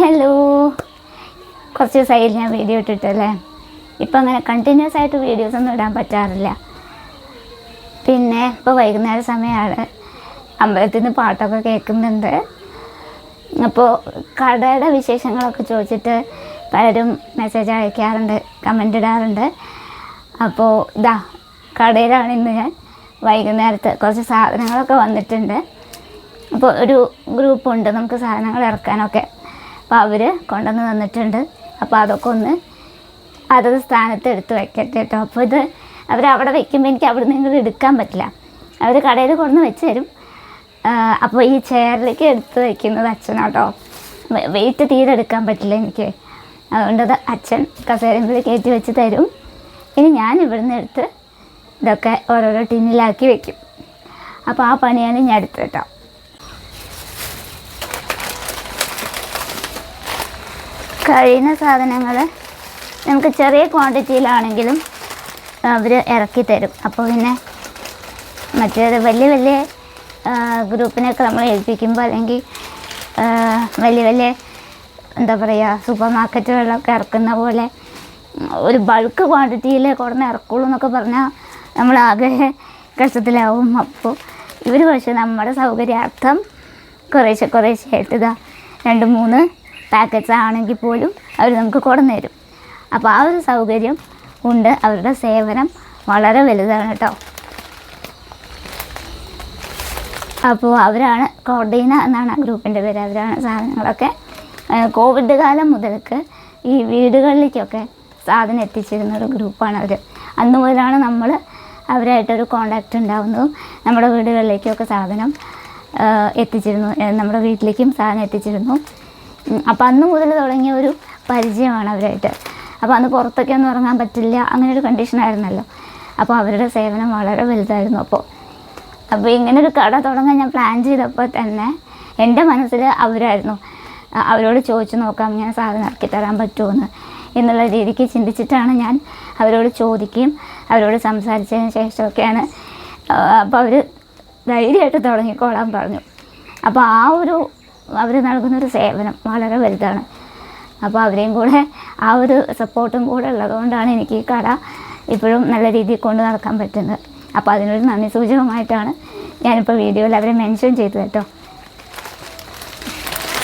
Hello. കുറച്ച് ദിവസമായില്ല ഞാൻ video ഇട്ടിട്ടല്ലേ? ഇപ്പം അങ്ങനെ കണ്ടിന്യൂസ് ആയിട്ട് വീഡിയോസ് ഒന്നും ഇടാൻ പറ്റാറില്ല. പിന്നെ ഇപ്പോൾ വൈകുന്നേര സമയമാണ് അമ്പലത്തിൽ നിന്ന് പാട്ടൊക്കെ കേൾക്കുന്നുണ്ട്. അപ്പോൾ കടയുടെ വിശേഷങ്ങളൊക്കെ ചോദിച്ചിട്ട് പലരും മെസ്സേജ് അയക്കാറുണ്ട് കമന്റ് ഇടാറുണ്ട്. അപ്പോൾ ഇതാ കടയിലാണ് ഇന്ന് ഞാൻ വൈകുന്നേരത്ത് കുറച്ച് സാധനങ്ങളൊക്കെ വന്നിട്ടുണ്ട്. അപ്പോൾ ഒരു ഗ്രൂപ്പുണ്ട് നമുക്ക് സാധനങ്ങൾ ഇറക്കാനൊക്കെ. അപ്പോൾ അവർ കൊണ്ടുവന്ന് തന്നിട്ടുണ്ട്. അപ്പോൾ അതൊക്കെ ഒന്ന് അതത് സ്ഥാനത്ത് എടുത്ത് വെക്കട്ടെ കേട്ടോ. അപ്പോൾ ഇത് അവരവിടെ വെക്കുമ്പോൾ എനിക്ക് അവിടെ നിന്ന് എടുക്കാൻ പറ്റില്ല. അവർ കടയിൽ കൊണ്ടുവന്ന് വെച്ച് തരും. അപ്പോൾ ഈ ചെയറിലേക്ക് എടുത്ത് വയ്ക്കുന്നത് അച്ഛനാട്ടോ വെയിറ്റ് തീരെ എടുക്കാൻ പറ്റില്ല എനിക്ക്. അതുകൊണ്ട് അത് അച്ഛൻ കസേരയിൽ കയറ്റി വെച്ച് തരും. ഇനി ഞാൻ ഇവിടുന്ന് എടുത്ത് ഇതൊക്കെ ഓരോരോ ടിന്നിലാക്കി വെക്കും. അപ്പോൾ ആ പണിയാണ് ഞാൻ എടുത്ത് കേട്ടോ. കഴിയുന്ന സാധനങ്ങൾ നമുക്ക് ചെറിയ ക്വാണ്ടിറ്റിയിലാണെങ്കിലും അവർ ഇറക്കി തരും. അപ്പോൾ പിന്നെ മറ്റേത് വലിയ വലിയ ഗ്രൂപ്പിനൊക്കെ നമ്മൾ ഏൽപ്പിക്കുമ്പോൾ അല്ലെങ്കിൽ വലിയ വലിയ എന്താ പറയുക സൂപ്പർ മാർക്കറ്റുകളിലൊക്കെ ഇറക്കുന്ന പോലെ ഒരു ബൾക്ക് ക്വാണ്ടിറ്റിയിൽ കുറഞ്ഞ ഇറക്കുള്ളൂ എന്നൊക്കെ പറഞ്ഞാൽ നമ്മൾ ആഗ്രഹ കഷ്ടത്തിലാവും. അപ്പോൾ ഇവർ പക്ഷേ നമ്മുടെ സൗകര്യാർത്ഥം കുറേശ്ശെ കുറേശ്ശെ ആയിട്ട് രണ്ട് മൂന്ന് പാക്കറ്റ്സ് ആണെങ്കിൽ പോലും അവർ നമുക്ക് കൊണ്ടുവന്ന് തരും അപ്പോൾ ആ ഒരു സൗകര്യം ഉണ്ട്. അവരുടെ സേവനം വളരെ വലുതാണ് കേട്ടോ. അപ്പോൾ അവരാണ് കോർഡീന എന്നാണ് ഗ്രൂപ്പിന്റെ പേര്. അവരാണ് സാധനങ്ങളൊക്കെ കോവിഡ് കാലം മുതൽക്ക് ഈ വീടുകളിലേക്കൊക്കെ സാധനം എത്തിച്ചിരുന്ന ഒരു ഗ്രൂപ്പാണ് അവർ അന്ന് മുതലാണ് നമ്മൾ അവരായിട്ടൊരു കോണ്ടാക്റ്റ് ഉണ്ടാവുന്നതും. നമ്മുടെ വീടുകളിലേക്കൊക്കെ സാധനം എത്തിച്ചിരുന്നു. നമ്മുടെ വീട്ടിലേക്കും സാധനം എത്തിച്ചിരുന്നു. ഉം, അപ്പോൾ അന്ന് മുതൽ തുടങ്ങിയ ഒരു പരിചയമാണ് അവരായിട്ട്. അപ്പോൾ അന്ന് പുറത്തൊക്കെ ഒന്നും ഇറങ്ങാൻ പറ്റില്ല അങ്ങനെ ഒരു കണ്ടീഷനായിരുന്നല്ലോ അപ്പോൾ അവരുടെ സേവനം വളരെ വലുതായിരുന്നു അപ്പോൾ അപ്പോൾ ഇങ്ങനെ ഒരു കട തുടങ്ങാൻ ഞാൻ പ്ലാൻ ചെയ്തപ്പോൾ തന്നെ എന്റെ മനസ്സിൽ അവരായിരുന്നു അവരോട് ചോദിച്ചു നോക്കാം ഇങ്ങനെ സാധനം ഇറക്കി തരാൻ പറ്റുമെന്ന് എന്നുള്ള രീതിക്ക് ചിന്തിച്ചിട്ടാണ് ഞാൻ അവരോട് ചോദിക്കുകയും അവരോട് സംസാരിച്ചതിന് ശേഷമൊക്കെയാണ് അപ്പോൾ അവർ ധൈര്യമായിട്ട് തുടങ്ങിക്കോളാൻ പറഞ്ഞു. അപ്പോൾ ആ ഒരു അവർ നൽകുന്നൊരു സേവനം വളരെ വലുതാണ്. അപ്പോൾ അവരെയും കൂടെ ആ ഒരു സപ്പോർട്ടും കൂടെ ഉള്ളതുകൊണ്ടാണ് എനിക്ക് ഈ കട ഇപ്പോഴും നല്ല രീതിയിൽ കൊണ്ട് നടക്കാൻ പറ്റുന്നത്. അപ്പോൾ അതിനൊരു നന്ദി സൂചകമായിട്ടാണ് ഞാനിപ്പോൾ വീഡിയോയിൽ അവരെ മെൻഷൻ ചെയ്തത് കേട്ടോ.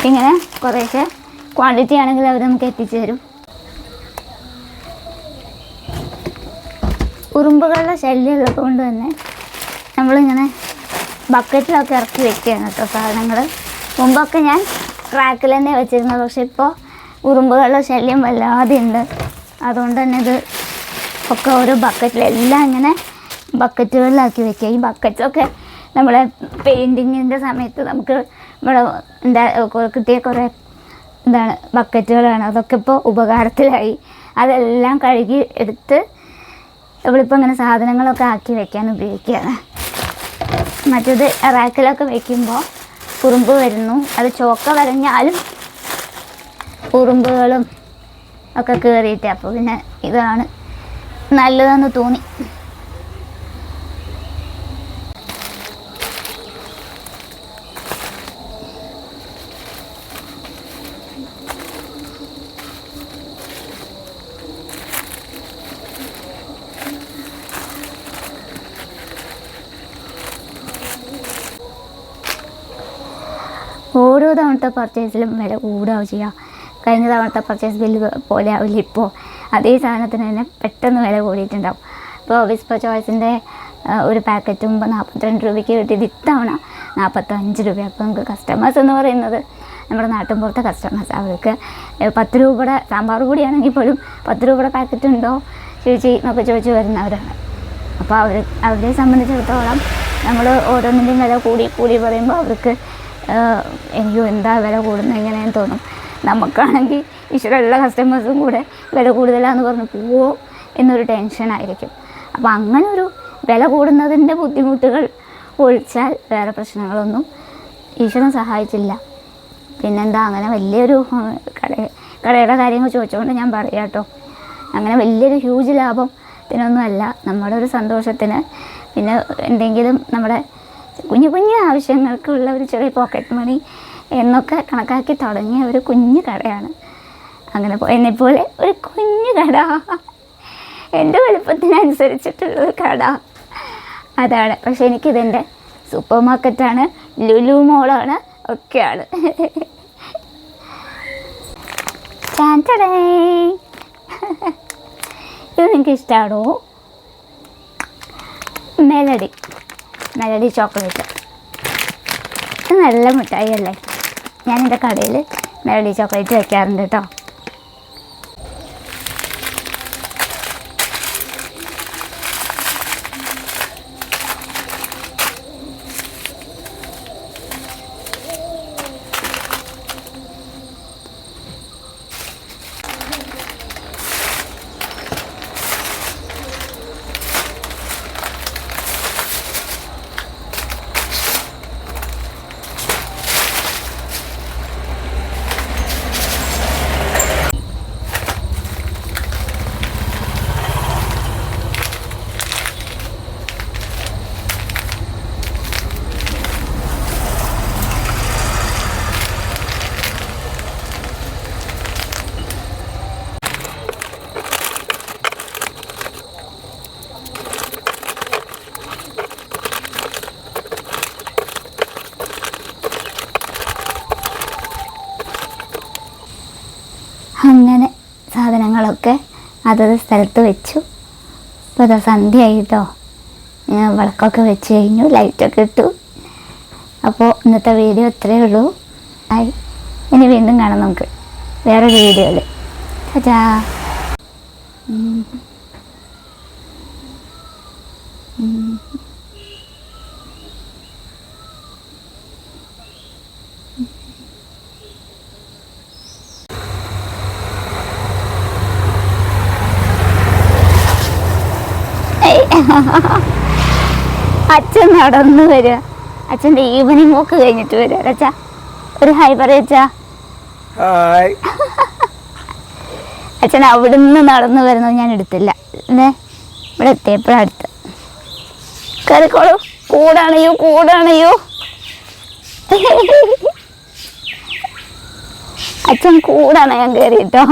ഇങ്ങനെ കുറേശ്ശെ ക്വാണ്ടിറ്റി ആണെങ്കിൽ അവർ നമുക്ക് എത്തിച്ചു തരും. ഉറുമ്പുകളുടെ ശല്യം ഉള്ളത് കൊണ്ട് തന്നെ നമ്മളിങ്ങനെ ബക്കറ്റിലൊക്കെ ഇറക്കി വെക്കുകയാണ് കേട്ടോ സാധനങ്ങൾ മുമ്പൊക്കെ ഞാൻ ട്രാക്കിൽ തന്നെ വെച്ചിരുന്നത്. പക്ഷെ ഇപ്പോൾ ഉറുമ്പുകളുടെ ശല്യം വല്ലാതെ ഉണ്ട് അതുകൊണ്ട് തന്നെ ഇത് ഒക്കെ ഓരോ ബക്കറ്റിലെല്ലാം ഇങ്ങനെ ബക്കറ്റുകളിലാക്കി വെക്കുക. ഈ ബക്കറ്റ്സൊക്കെ നമ്മളെ പെയിന്റിങ്ങിന്റെ സമയത്ത് നമുക്ക് ഇവിടെ എന്താ കിട്ടിയ കുറേ എന്താണ് ബക്കറ്റുകളാണ് അതൊക്കെ ഇപ്പോൾ ഉപകാരത്തിലായി. അതെല്ലാം കഴുകി എടുത്ത് നമ്മളിപ്പോൾ ഇങ്ങനെ സാധനങ്ങളൊക്കെ ആക്കി വെക്കാൻ ഉപയോഗിക്കുകയാണ്. മറ്റേത് റാക്കിലൊക്കെ വെക്കുമ്പോൾ ഉറുമ്പ് വരുന്നു. അത് ചോക്ക വരഞ്ഞാലും കുറുമ്പുകളും ഒക്കെ കയറിയിട്ട് അപ്പോൾ പിന്നെ ഇതാണ് നല്ലതെന്ന് തോന്നി. ഓരോ തവണത്തെ പർച്ചേസിലും വില കൂടുകയാവും ചെയ്യുക കഴിഞ്ഞ തവണത്തെ പർച്ചേസ് ബില്ല് പോലെ ആവില്ല ഇപ്പോൾ അതേ സാധനത്തിന് തന്നെ പെട്ടെന്ന് വില കൂടിയിട്ടുണ്ടാവും. ഇപ്പോൾ വിസ്പ ചോയ്സിന്റെ ഒരു പാക്കറ്റും നാൽപ്പത്തിരണ്ട് രൂപയ്ക്ക് കിട്ടിയത് ഇത്തവണ നാൽപ്പത്തഞ്ച് രൂപ. അപ്പോൾ നമുക്ക് കസ്റ്റമേഴ്സ് എന്ന് പറയുന്നത് നമ്മുടെ നാട്ടിൻ പുറത്തെ കസ്റ്റമേഴ്സ് അവർക്ക് പത്ത് രൂപയുടെ സാമ്പാർ കൂടിയാണെങ്കിൽ പോലും പത്ത് രൂപയുടെ പാക്കറ്റ് ഉണ്ടോ ചേച്ചി എന്നൊക്കെ ചോദിച്ചു വരുന്നവരാണ്. അപ്പോൾ അവർ അവരെ സംബന്ധിച്ചിടത്തോളം നമ്മൾ ഓരോന്നിന്റെയും വില കൂടി കൂടി പറയുമ്പോൾ അവർക്ക് അയ്യോ എന്താ വില കൂടുന്നത് എങ്ങനെയാന്ന് തോന്നും. നമുക്കാണെങ്കിൽ ഇഷ്ടമുള്ള കസ്റ്റമേഴ്സും കൂടെ വില കൂടുതലാന്ന് പറഞ്ഞ് പോവോ എന്നൊരു ടെൻഷനായിരിക്കും അപ്പോൾ അങ്ങനെ ഒരു വില കൂടുന്നതിന്റെ ബുദ്ധിമുട്ടുകൾ ഒഴിച്ചാൽ വേറെ പ്രശ്നങ്ങളൊന്നും ഈശ്വരൻ സഹായിച്ചില്ല. പിന്നെന്താ അങ്ങനെ വലിയൊരു കട കടയുടെ കാര്യങ്ങൾ ചോദിച്ചുകൊണ്ട് ഞാൻ പറയാം കേട്ടോ അങ്ങനെ വലിയൊരു ഹ്യൂജ് ലാഭത്തിനൊന്നുമല്ല നമ്മുടെ ഒരു സന്തോഷത്തിന്. പിന്നെ എന്തെങ്കിലും നമ്മുടെ കുഞ്ഞു കുഞ്ഞു ആവശ്യങ്ങൾക്കുള്ള ഒരു ചെറിയ പോക്കറ്റ് മണി എന്നൊക്കെ കണക്കാക്കി തുടങ്ങിയ ഒരു കുഞ്ഞു കടയാണ്. അങ്ങനെ എന്നെപ്പോലെ ഒരു കുഞ്ഞു കട. എന്റെ വലുപ്പത്തിനനുസരിച്ചിട്ടുള്ള ഒരു കട. അതാണ്. പക്ഷേ എനിക്കിതെന്റെ സൂപ്പർ മാർക്കറ്റാണ് ലുലു മോളാണ് ഒക്കെയാണ്. ഇത് നിങ്ങൾക്ക് ഇഷ്ടമാണോ മെലഡി മെലഡി ചോക്ലേറ്റ്. ഇത് നല്ല മിഠായി അല്ലേ? ഞാൻ എന്റെ കടയിൽ മെലഡി ചോക്ലേറ്റ് വയ്ക്കാറുണ്ട് കേട്ടോ. അങ്ങനെ സാധനങ്ങളൊക്കെ അതത് സ്ഥലത്ത് വെച്ചു. ഇപ്പോൾ അതാ സന്ധ്യയായി കേട്ടോ വിളക്കൊക്കെ വെച്ച് കഴിഞ്ഞു ലൈറ്റൊക്കെ ഇട്ടു. അപ്പോൾ ഇന്നത്തെ വീഡിയോ ഇത്രയേ ഉള്ളൂ. ആയി. ഇനി വീണ്ടും കാണാം നമുക്ക്. വേറൊരു വീഡിയോയിൽ. ചാ അച്ഛൻ നടന്നു വരിക. അച്ഛന്റെ ഈവനിങ് വോക്ക് കഴിഞ്ഞിട്ട് വരിക. അച്ഛാ ഒരു ഹൈ പറയച്ചാ ഹായ് അച്ഛൻ അവിടുന്ന് നടന്നു വരുന്നത് ഞാൻ എടുത്തില്ല. അല്ലേ ഇവിടെ എത്തിയപ്പോഴാണ് അടുത്ത് കയറിക്കോളൂ കൂടാണയോ കൂടാണയോ അച്ഛൻ കൂടാണ് ഞാൻ കയറി കേട്ടോ